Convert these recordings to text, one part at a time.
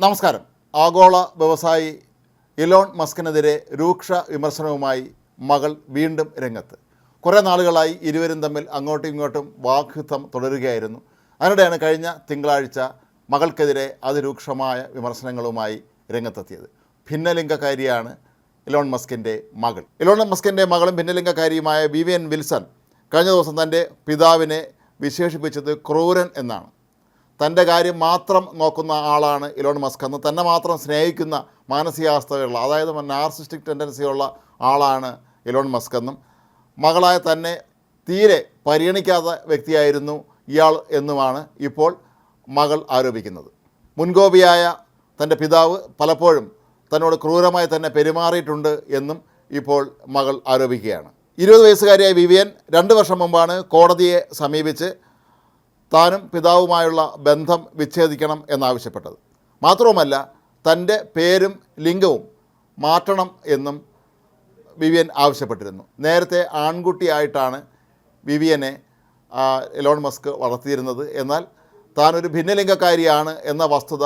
നമസ്കാരം. ആഗോള വ്യവസായി ഇലോൺ മസ്കിനെതിരെ രൂക്ഷ വിമർശനവുമായി മകൾ വീണ്ടും രംഗത്ത്. കുറേ നാളുകളായി ഇരുവരും തമ്മിൽ അങ്ങോട്ടും ഇങ്ങോട്ടും വാഗ്യുദ്ധം തുടരുകയായിരുന്നു. അതിനിടെയാണ് കഴിഞ്ഞ തിങ്കളാഴ്ച മകൾക്കെതിരെ അതിരൂക്ഷമായ വിമർശനങ്ങളുമായി രംഗത്തെത്തിയത്. ഭിന്നലിംഗക്കാരിയാണ് ഇലോൺ മസ്കിന്റെ മകൾ. ഇലോൺ മസ്കിന്റെ മകളും ഭിന്നലിംഗക്കാരിയുമായ വിവിയൻ വിൽസൺ കഴിഞ്ഞ ദിവസം തന്റെ പിതാവിനെ വിശേഷിപ്പിച്ചത് ക്രൂരൻ എന്നാണ്. തന്റെ കാര്യം മാത്രം നോക്കുന്ന ആളാണ് ഇലോൺ മസ്ക്. എന്ന് തന്നെ മാത്രം സ്നേഹിക്കുന്ന മാനസികാവസ്ഥയുള്ള അതായത് നാർസിസ്റ്റിക് ടെൻഡൻസിയുള്ള ആളാണ് ഇലോൺ മസ്ക് എന്നും മകളായ തന്നെ തീരെ പരിഗണിക്കാത്ത വ്യക്തിയായിരുന്നു ഇയാൾ എന്നുമാണ് ഇപ്പോൾ മകൾ ആരോപിക്കുന്നത്. മുൻകോപിയായ തന്റെ പിതാവ് പലപ്പോഴും തന്നോട് ക്രൂരമായി തന്നെ പെരുമാറിയിട്ടുണ്ട് എന്നും ഇപ്പോൾ മകൾ ആരോപിക്കുകയാണ്. ഇരുപത് വയസ്സുകാരിയായ വിവിയൻ രണ്ട് വർഷം മുമ്പാണ് കോടതിയെ സമീപിച്ച് താനും പിതാവുമായുള്ള ബന്ധം വിച്ഛേദിക്കണം എന്നാവശ്യപ്പെട്ടത്. മാത്രവുമല്ല തന്റെ പേരും ലിംഗവും മാറ്റണം എന്നും വിവിയൻ ആവശ്യപ്പെട്ടിരുന്നു. നേരത്തെ ആൺകുട്ടിയായിട്ടാണ് വിവിയനെ എലോൺ മസ്ക് വളർത്തിയിരുന്നത്. എന്നാൽ താനൊരു ഭിന്നലിംഗക്കാരിയാണ് എന്ന വസ്തുത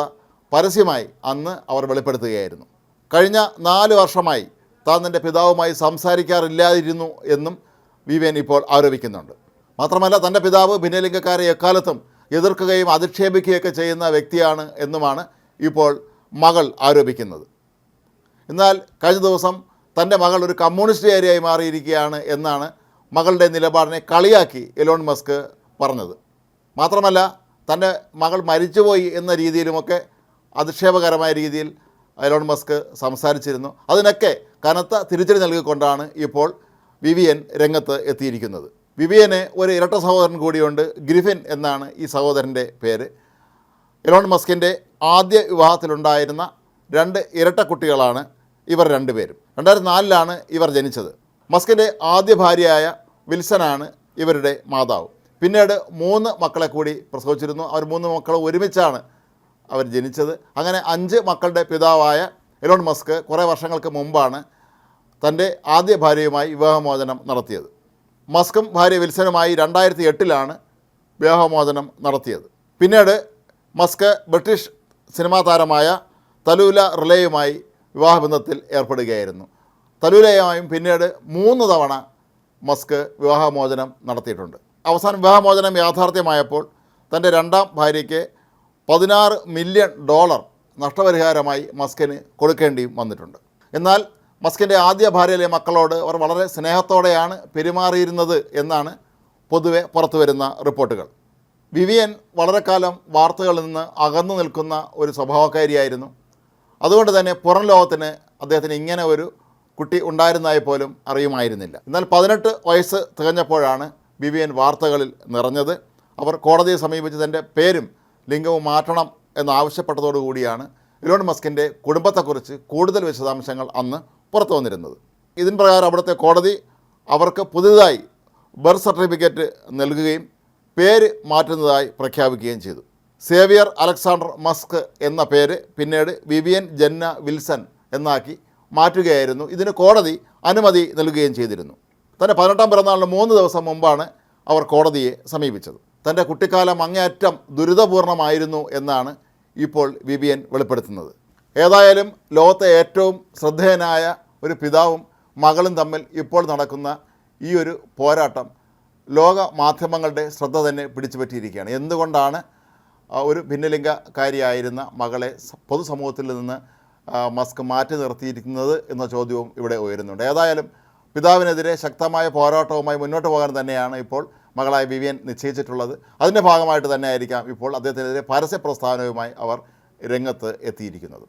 പരസ്യമായി അന്ന് അവർ വെളിപ്പെടുത്തുകയായിരുന്നു. കഴിഞ്ഞ നാല് വർഷമായി താൻ തന്റെ പിതാവുമായി സംസാരിക്കാറില്ലാതിരുന്നു എന്നും വിവിയൻ ഇപ്പോൾ ആരോപിക്കുന്നുണ്ട്. മാത്രമല്ല തന്റെ പിതാവ് ഭിന്നലിംഗക്കാരെ എക്കാലത്തും എതിർക്കുകയും അധിക്ഷേപിക്കുകയൊക്കെ ചെയ്യുന്ന വ്യക്തിയാണ് എന്നുമാണ് ഇപ്പോൾ മകൾ ആരോപിക്കുന്നത്. എന്നാൽ കഴിഞ്ഞ ദിവസം തന്റെ മകൾ ഒരു കമ്മ്യൂണിസ്റ്റ് കമ്മ്യൂണിസ്റ്റുകാരിയായി മാറിയിരിക്കുകയാണ് എന്നാണ് മകളുടെ നിലപാടിനെ കളിയാക്കി എലോൺ മസ്ക് പറഞ്ഞത്. മാത്രമല്ല തന്റെ മകൾ മരിച്ചുപോയി എന്ന രീതിയിലുമൊക്കെ അധിക്ഷേപകരമായ രീതിയിൽ എലോൺ മസ്ക് സംസാരിച്ചിരുന്നു. അതിനൊക്കെ കനത്ത തിരിച്ചടി നൽകിക്കൊണ്ടാണ് ഇപ്പോൾ വിവിയൻ രംഗത്ത് എത്തിയിരിക്കുന്നത്. വിവിയന് ഒരു ഇരട്ട സഹോദരൻ കൂടിയുണ്ട് ഗ്രിഫിൻ എന്നാണ് ഈ സഹോദരന്റെ പേര്. എലോൺ മസ്കിന്റെ ആദ്യ വിവാഹത്തിലുണ്ടായിരുന്ന രണ്ട് ഇരട്ട കുട്ടികളാണ് ഇവർ രണ്ടുപേരും. രണ്ടായിരത്തി നാലിലാണ് ഇവർ ജനിച്ചത്. മസ്കിന്റെ ആദ്യ ഭാര്യയായ വിൽസനാണ് ഇവരുടെ മാതാവ്. പിന്നീട് മൂന്ന് മക്കളെ കൂടി പ്രസവിച്ചിരുന്നു. അവർ മൂന്ന് മക്കൾ ഒരുമിച്ചാണ് അവർ ജനിച്ചത്. അങ്ങനെ അഞ്ച് മക്കളുടെ പിതാവായ എലോൺ മസ്ക് കുറേ വർഷങ്ങൾക്ക് മുമ്പാണ് തന്റെ ആദ്യ ഭാര്യയുമായി വിവാഹമോചനം നടത്തിയത്. മസ്കും ഭാര്യ വിൽസനുമായി രണ്ടായിരത്തി എട്ടിലാണ് വിവാഹമോചനം നടത്തിയത്. പിന്നീട് മസ്ക് ബ്രിട്ടീഷ് സിനിമാ താരമായ തലൂല റിലേയുമായി വിവാഹബന്ധത്തിൽ ഏർപ്പെടുകയായിരുന്നു. തലൂലയുമായും പിന്നീട് മൂന്ന് തവണ മസ്ക് വിവാഹമോചനം നടത്തിയിട്ടുണ്ട്. അവസാന വിവാഹമോചനം യാഥാർത്ഥ്യമായപ്പോൾ തന്റെ രണ്ടാം ഭാര്യയ്ക്ക് പതിനാറ് മില്യൺ ഡോളർ നഷ്ടപരിഹാരമായി മസ്കിന് കൊടുക്കേണ്ടിയും വന്നിട്ടുണ്ട്. എന്നാൽ മസ്കിന്റെ ആദ്യ ഭാര്യയിലെ മക്കളോട് അവർ വളരെ സ്നേഹത്തോടെയാണ് പെരുമാറിയിരുന്നത് എന്നാണ് പൊതുവെ പുറത്തു വരുന്ന റിപ്പോർട്ടുകൾ. വിവിയൻ വളരെ കാലം വാർത്തകളിൽ നിന്ന് അകന്നു നിൽക്കുന്ന ഒരു സ്വഭാവക്കാരിയായിരുന്നു. അതുകൊണ്ട് തന്നെ പുറം ലോകത്തിന് അദ്ദേഹത്തിന് ഇങ്ങനെ ഒരു കുട്ടി ഉണ്ടായിരുന്നതായി പോലും അറിയുമായിരുന്നില്ല. എന്നാൽ പതിനെട്ട് വയസ്സ് തികഞ്ഞപ്പോഴാണ് വിവിയൻ വാർത്തകളിൽ നിറഞ്ഞത്. അവർ കോടതിയെ സമീപിച്ച് തന്റെ പേരും ലിംഗവും മാറ്റണം എന്നാവശ്യപ്പെട്ടതോടുകൂടിയാണ് ഇലോൺ മസ്കിന്റെ കുടുംബത്തെക്കുറിച്ച് കൂടുതൽ വിശദാംശങ്ങൾ അന്ന് പുറത്തു വന്നിരുന്നത്. ഇതിൻ പ്രകാരം അവിടുത്തെ കോടതി അവർക്ക് പുതിയതായി ബർത്ത് സർട്ടിഫിക്കറ്റ് നൽകുകയും പേര് മാറ്റുന്നതായി പ്രഖ്യാപിക്കുകയും ചെയ്തു. സേവിയർ അലക്സാണ്ടർ മസ്ക് എന്ന പേര് പിന്നീട് വിവിയൻ ജന്ന വിൽസൺ എന്നാക്കി മാറ്റുകയായിരുന്നു. ഇതിന് കോടതി അനുമതി നൽകുകയും ചെയ്തിരുന്നു. തന്റെ പതിനെട്ടാം പിറന്നാളിന് മൂന്ന് ദിവസം മുമ്പാണ് അവർ കോടതിയെ സമീപിച്ചത്. തന്റെ കുട്ടിക്കാലം അങ്ങേയറ്റം ദുരിതപൂർണമായിരുന്നു എന്നാണ് ഇപ്പോൾ വിവിയൻ വെളിപ്പെടുത്തുന്നത്. ഏതായാലും ലോകത്തെ ഏറ്റവും ശ്രദ്ധേയനായ ഒരു പിതാവും മകളും തമ്മിൽ ഇപ്പോൾ നടക്കുന്ന ഈ ഒരു പോരാട്ടം ലോക മാധ്യമങ്ങളുടെ ശ്രദ്ധ തന്നെ പിടിച്ചുപറ്റിയിരിക്കുകയാണ്. എന്തുകൊണ്ടാണ് ഒരു ഭിന്നലിംഗക്കാരിയായിരുന്ന മകളെ പൊതുസമൂഹത്തിൽ നിന്ന് മസ്ക് മാറ്റി നിർത്തിയിരിക്കുന്നത് എന്ന ചോദ്യവും ഇവിടെ ഉയരുന്നുണ്ട്. ഏതായാലും പിതാവിനെതിരെ ശക്തമായ പോരാട്ടവുമായി മുന്നോട്ട് പോകാൻ തന്നെയാണ് ഇപ്പോൾ മകളായ വിവിയൻ നിശ്ചയിച്ചിട്ടുള്ളത്. അതിന്റെ ഭാഗമായിട്ട് തന്നെയായിരിക്കാം ഇപ്പോൾ അദ്ദേഹത്തിനെതിരെ പരസ്യ പ്രസ്താവനയുമായി അവർ രംഗത്ത് എത്തിയിരിക്കുന്നത്.